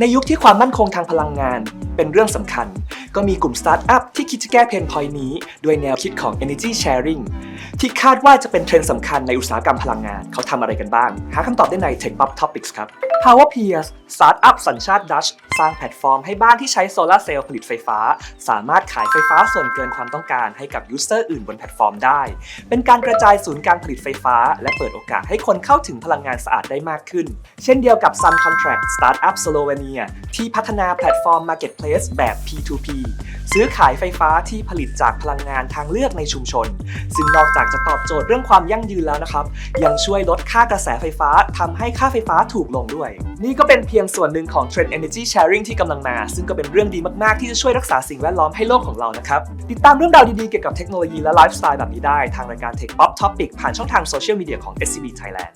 ในยุคที่ความมั่นคงทางพลังงาน เป็นเรื่องสำคัญ ก็มีกลุ่มสตาร์ทอัพที่คิดจะแก้เพนพอยนี้ ด้วยแนวคิดของ Energy Sharing ที่คาดว่าจะเป็นเทรนด์สำคัญในอุตสาหกรรมพลังงาน เขาทำอะไรกันบ้าง หาคำตอบได้ใน Tech Pop Topics ครับ Power Peers สตาร์ทอัพสัญชาติดัชสร้างแพลตฟอร์มให้บ้านที่ใช้โซลาร์เซลล์ผลิตไฟฟ้า สามารถขายไฟฟ้าส่วนเกินความต้องการให้กับยูเซอร์อื่นบนแพลตฟอร์มได้ เป็นการกระจายศูนย์การผลิตไฟฟ้า และเปิดโอกาสให้คนเข้าถึงพลังงานสะอาดได้มากขึ้น เช่นเดียวกับ Sun Contract Startup Slovenia ที่พัฒนาแพลตฟอร์ม Marketplace แบบ P2P ซื้อขายไฟฟ้าที่ผลิตจากพลังงานทางเลือกในชุมชน ซึ่งนอกจากจะตอบโจทย์เรื่องความยั่งยืนแล้วนะครับ ยังช่วยลดค่ากระแสไฟฟ้าทำให้ค่าไฟฟ้าถูกลงด้วย นี่ก็เป็นเพียงส่วนหนึ่งของเทรนด์ Energy Sharing ที่กำลังมา ซึ่งก็เป็นเรื่องดีมากๆที่จะช่วยรักษาสิ่งแวดล้อมให้โลกของเรานะครับ ติดตามเรื่องราวดีๆเกี่ยวกับเทคโนโลยีและไลฟ์สไตล์แบบนี้ได้ทางรายการ Tech Pop Topic ผ่านช่องทางโซเชียลมีเดียของ SCB Thailand